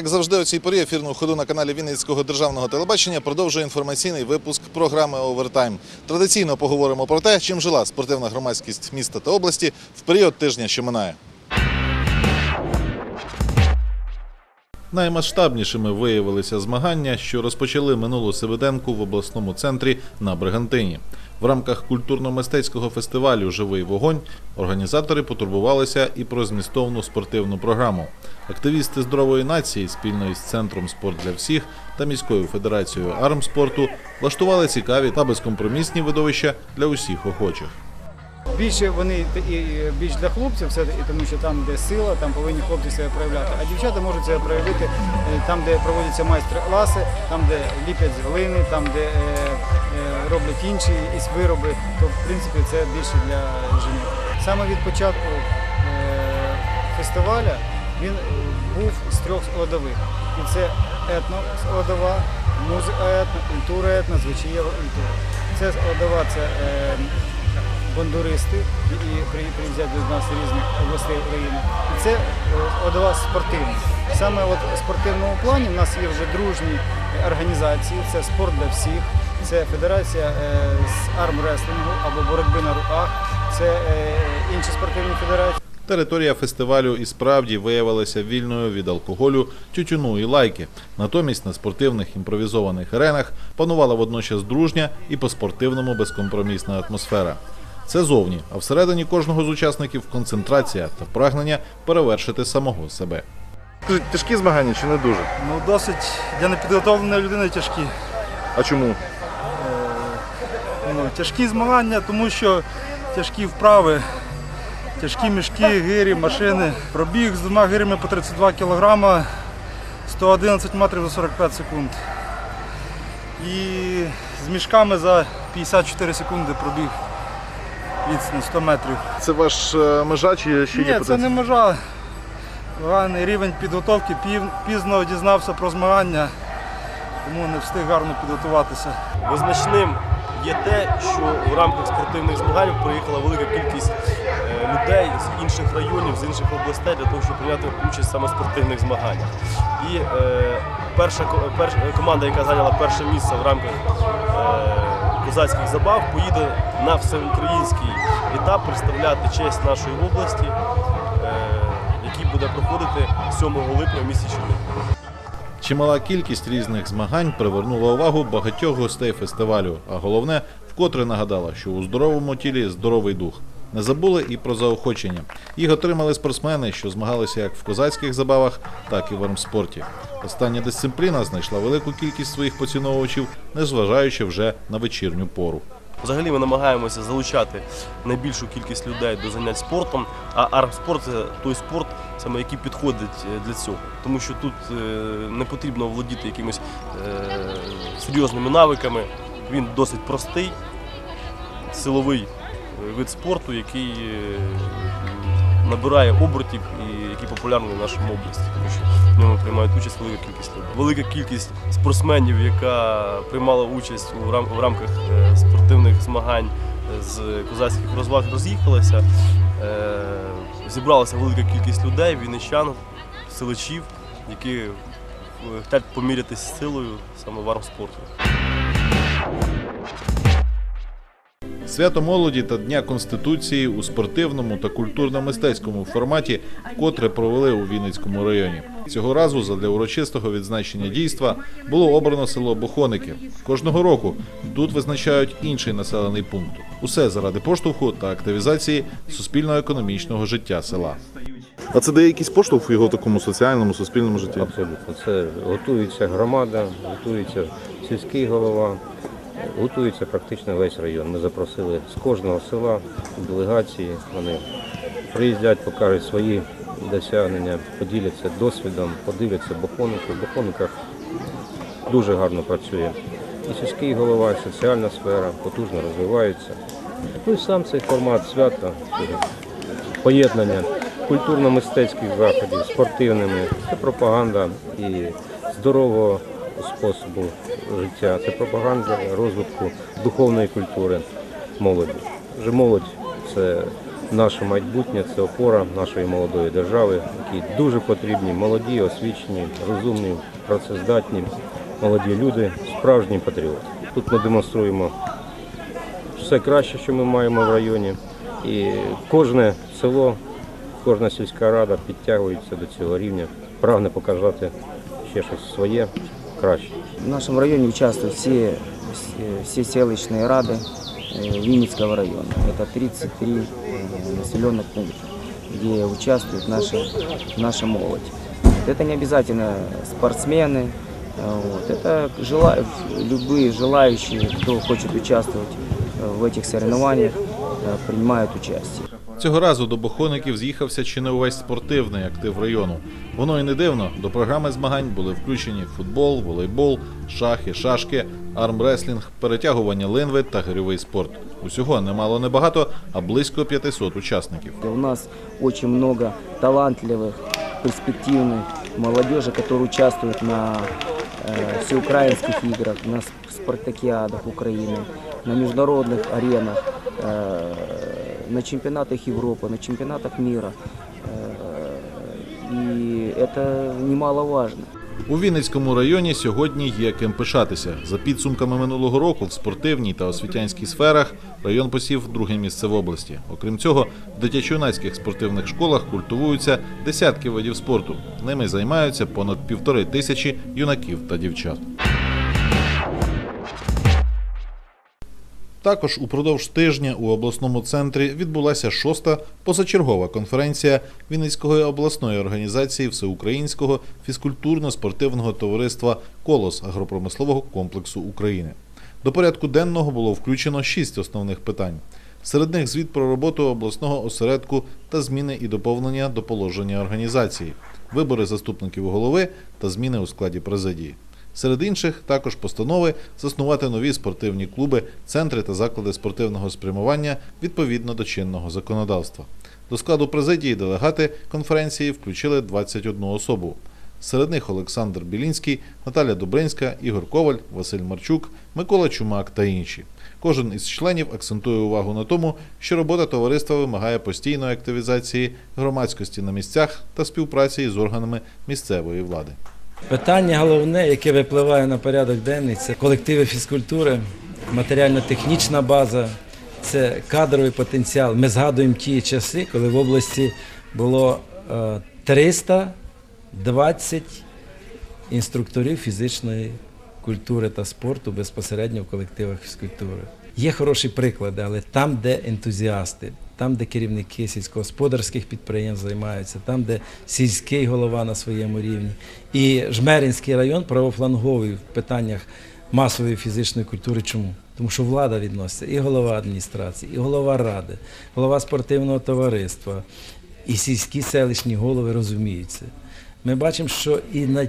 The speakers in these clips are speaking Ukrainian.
Як завжди, у цій порі ефірну ходу на каналі Вінницького державного телебачення продовжує інформаційний випуск програми Овертайм. Традиційно поговоримо про те, чим жила спортивна громадськість міста та області в період тижня, що минає. Наймасштабнішими виявилися змагання, що розпочали минулу Севиденку в обласному центрі на Бригантині. В рамках культурно-мистецького фестивалю Живий вогонь організатори потурбувалися і про змістовну спортивну програму. Активісти здорової нації спільно із центром Спорт для всіх та міською федерацією армспорту влаштували цікаві та безкомпромісні видовища для усіх охочих. Більше вони і- більш для хлопців, тому що там, де сила, там повинні хлопці себе проявляти. А дівчата можуть себе проявити е, там, де проводяться майстер-класи, там, де ліплять з глини, там, де е, роблять інші якісь вироби. То в принципі це більше для жінок. Саме від початку е, фестиваля він е, був з трьох складових. І це етно-складова, музика етно, культура етно, звичаєва культура. Це складова це е, бандуристи, які при- приїздять до нас різних областей України. І це складова спортивна. Саме от в спортивному плані в нас є вже дружні організації, це спорт для всіх, це федерація е, з армреслінгу або боротьби на руках, це е, інші спортивні федерації. Територія фестивалю і справді виявилася вільною від алкоголю, тютюну і лайки. Натомість на спортивних імпровізованих аренах панувала водночас дружня і по-спортивному безкомпромісна атмосфера. Це зовні, а всередині кожного з учасників концентрація та прагнення перевершити самого себе. Тяжкі змагання чи не дуже? Ну, досить для непідготовленої людини тяжкі. А чому? Ну, тяжкі змагання, тому що тяжкі вправи, тяжкі мішки, гирі, машини. Пробіг з двома гирями по 32 кг, 111 метрів за 45 секунд. І з мішками за 54 секунди пробіг відстань 100 метрів. Це ваш е, межа чи ще є Ні, це не межа. Поганий рівень підготовки, пізно дізнався про змагання, тому не встиг гарно підготуватися. Визначним є те, що в рамках спортивних змагань приїхала велика кількість е, людей з інших районів, з інших областей для того, щоб прийняти участь саме в спортивних змаганнях. І е, перша, перша команда, яка зайняла перше місце в рамках е, козацьких забав, поїде на всеукраїнський етап представляти честь нашої області, е, який буде проходити 7 липня в місті Чернігів. Чимала кількість різних змагань привернула увагу багатьох гостей фестивалю, а головне, вкотре нагадала, що у здоровому тілі здоровий дух. Не забули і про заохочення. Їх отримали спортсмени, що змагалися як в козацьких забавах, так і в армспорті. Остання дисципліна знайшла велику кількість своїх поціновувачів, незважаючи вже на вечірню пору. Взагалі ми намагаємося залучати найбільшу кількість людей до занять спортом, а армспорт це той спорт, саме який підходить е, для цього. Тому що тут е, не потрібно володіти якимись е, серйозними навиками. Він досить простий, силовий вид спорту, який набирає обертів популярний в нашому області, тому що в ньому приймають участь велика кількість людей. Велика кількість спортсменів, яка приймала участь у рам- в рамках е, спортивних змагань е, з козацьких розваг, роз'їхалася. Е, Зібралася велика кількість людей, вінничан, селичів, які хочуть помірятися силою саме в армспорту. Свято молоді та Дня Конституції у спортивному та культурно-мистецькому форматі вкотре провели у Вінницькому районі. Цього разу задля урочистого відзначення дійства було обрано село Бохоники. Кожного року тут визначають інший населений пункт. Усе заради поштовху та активізації суспільно-економічного життя села. А це дає якийсь поштовх в його такому соціальному, суспільному житті? Абсолютно. Це готується громада, готується сільський голова, готується практично весь район. Ми запросили з кожного села делегації. Вони приїздять, покажуть свої досягнення, поділяться досвідом, подивляться бохонику. В бохониках дуже гарно працює. І сільський голова, і соціальна сфера потужно розвивається. Ну і сам цей формат свята, поєднання культурно-мистецьких заходів, спортивними, це пропаганда і здорового способу життя, це пропаганда розвитку духовної культури молоді. Вже молодь це наше майбутнє, це опора нашої молодої держави, які дуже потрібні, молоді, освічені, розумні, працездатні, молоді люди, справжні патріоти. Тут ми демонструємо все краще, що ми маємо в районі. І кожне село, кожна сільська рада підтягується до цього рівня, прагне показати ще щось своє краще. В нашем районе участвуют все, все селищные рады э, Винницкого района. Это 33 э, населенных пункта, где участвует наша, наша молодь. Это не обязательно спортсмены, э, вот. это жела- любые желающие, кто хочет участвовать э, в этих соревнованиях, э, принимают участие. Цього разу до бохоників з'їхався чи не увесь спортивний актив району. Воно і не дивно. До програми змагань були включені футбол, волейбол, шахи, шашки, армреслінг, перетягування линви та гирьовий спорт. Усього немало небагато, а близько 500 учасників. У нас очень много талантливых, перспективной молодежи, которая участвует на э, всеукраинских играх, на сп- спартакиадах Украины, на международных аренах, э, на чемпионатах Европы, на чемпионатах мира. Э, и это немаловажно. У Вінницькому районі сьогодні є ким пишатися. За підсумками минулого року в спортивній та освітянській сферах район посів друге місце в області. Окрім цього, в дитячо-юнацьких спортивних школах культивуються десятки видів спорту. Ними займаються понад півтори тисячі юнаків та дівчат. Також упродовж тижня у обласному центрі відбулася шоста позачергова конференція Вінницької обласної організації Всеукраїнського фізкультурно-спортивного товариства Колос агропромислового комплексу України. До порядку денного було включено шість основних питань. Серед них звіт про роботу обласного осередку та зміни і доповнення до положення організації, вибори заступників голови та зміни у складі президії. Серед інших також постанови заснувати нові спортивні клуби, центри та заклади спортивного спрямування відповідно до чинного законодавства. До складу президії делегати конференції включили 21 особу. Серед них Олександр Білінський, Наталя Добринська, Ігор Коваль, Василь Марчук, Микола Чумак та інші. Кожен із членів акцентує увагу на тому, що робота товариства вимагає постійної активізації громадськості на місцях та співпраці із органами місцевої влади. Питання головне, яке випливає на порядок денний, це колективи фізкультури, матеріально-технічна база, це кадровий потенціал. Ми згадуємо ті часи, коли в області було е, 320 інструкторів фізичної культури та спорту безпосередньо в колективах фізкультури. Є хороші приклади, але там, де ентузіасти, там, де керівники сільськогосподарських підприємств займаються, там, де сільський голова на своєму рівні. І Жмеринський район правофланговий в питаннях масової фізичної культури. Чому? Тому що влада відноситься і голова адміністрації, і голова ради, голова спортивного товариства, і сільські селищні голови розуміються. Ми бачимо, що і на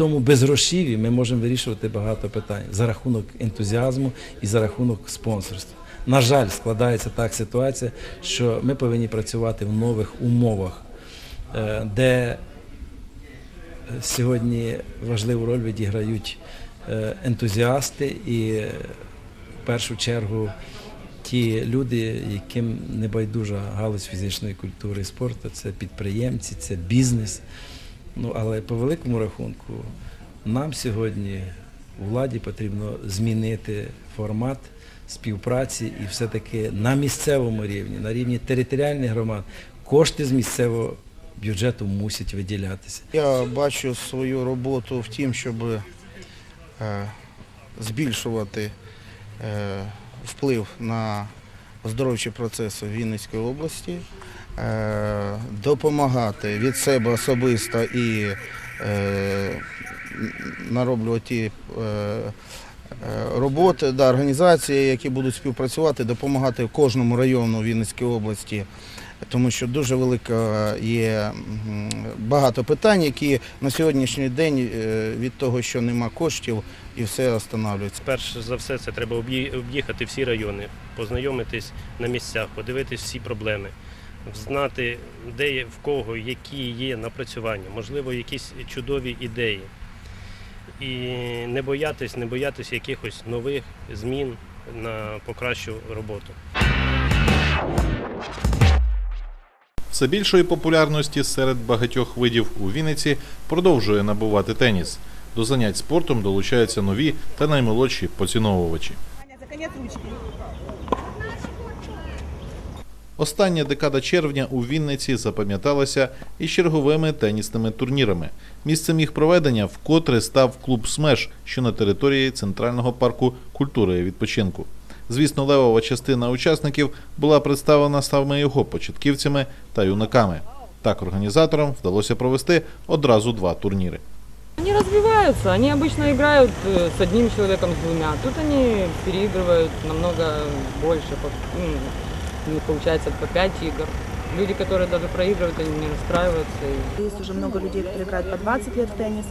тому безгрошів'ї ми можемо вирішувати багато питань за рахунок ентузіазму і за рахунок спонсорства. На жаль, складається так ситуація, що ми повинні працювати в нових умовах, е, де сьогодні важливу роль відіграють е, ентузіасти і е, в першу чергу ті люди, яким не байдужа галузь фізичної культури і спорту, це підприємці, це бізнес. Ну, але по великому рахунку нам сьогодні владі потрібно змінити формат співпраці і все-таки на місцевому рівні, на рівні територіальних громад, кошти з місцевого бюджету мусять виділятися. Я бачу свою роботу в тім, щоб е, збільшувати е, вплив на оздоровчі процеси в Вінницькій області, допомагати від себе особисто і е, нароблювати е, е, роботи, да, організації, які будуть співпрацювати, допомагати кожному району Вінницької області тому що дуже велика є багато питань, які на сьогоднішній день е, від того, що нема коштів, і все останавлюється. Перш за все, це треба об'їхати всі райони, познайомитись на місцях, подивитись всі проблеми, знати, де в кого які є напрацювання, можливо, якісь чудові ідеї. І не боятись, не боятись якихось нових змін на покращу роботу. Все більшої популярності серед багатьох видів у Вінниці продовжує набувати теніс. До занять спортом долучаються нові та наймолодші поціновувачі. За конец ручки. Остання декада червня у Вінниці запам'яталася і черговими тенісними турнірами. Місцем їх проведення вкотре став клуб Смеш, що на території центрального парку культури і відпочинку. Звісно, левова частина учасників була представлена саме його початківцями та юнаками. Так організаторам вдалося провести одразу два турніри. Они развиваются, они обычно играют э, с одним человеком, с двумя. Тут они переигрывают намного больше, по- ну, у них получается по 5 игр. Люди, которые даже проигрывают, они не расстраиваются. и Есть уже много людей, которые играют по 20 лет в теннис.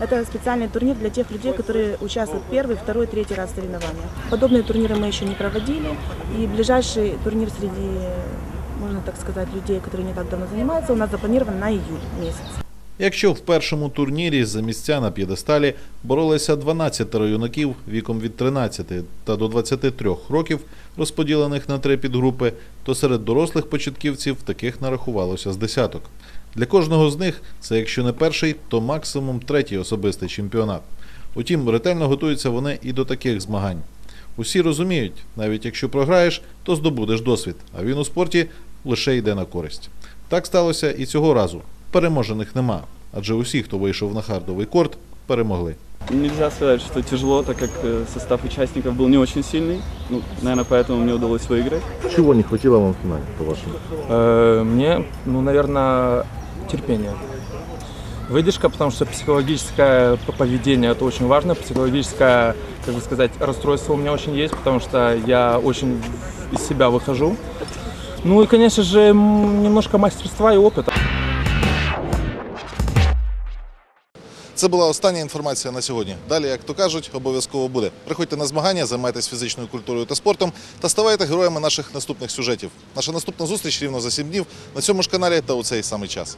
Это специальный турнир для тех людей, которые участвуют первый, второй, третий раз в соревнованиях. Подобные турниры мы еще не проводили. И ближайший турнир среди, можно так сказать, людей, которые не так давно занимаются, у нас запланирован на июль месяц. Якщо в першому турнірі за місця на п'єдесталі боролися 12 юнаків віком від 13 та до 23 років, розподілених на три підгрупи, то серед дорослих початківців таких нарахувалося з десяток. Для кожного з них це, якщо не перший, то максимум третій особистий чемпіонат. Утім, ретельно готуються вони і до таких змагань. Усі розуміють, навіть якщо програєш, то здобудеш досвід, а він у спорті лише йде на користь. Так сталося і цього разу Переможених нема, адже усі, хто вийшов на хардовий корт, перемогли. Нельзя сказать, что тяжело, так как э, состав участников был не очень сильный. Ну, наверное, поэтому мне удалось выиграть. Чого не хотіла вам в фіналі, по-вашому? Э, Мне, ну, наверное, терпение. Выдержка, потому что психологическое п- поведение это очень важно. Психологическое, как бы сказать, расстройство у меня очень есть, потому что я очень из себя выхожу. Ну и, конечно же, м, немножко мастерства и опыта. Це була остання інформація на сьогодні. Далі, як то кажуть, обов'язково буде. Приходьте на змагання, займайтесь фізичною культурою та спортом та ставайте героями наших наступних сюжетів. Наша наступна зустріч рівно за сім днів на цьому ж каналі та у цей самий час.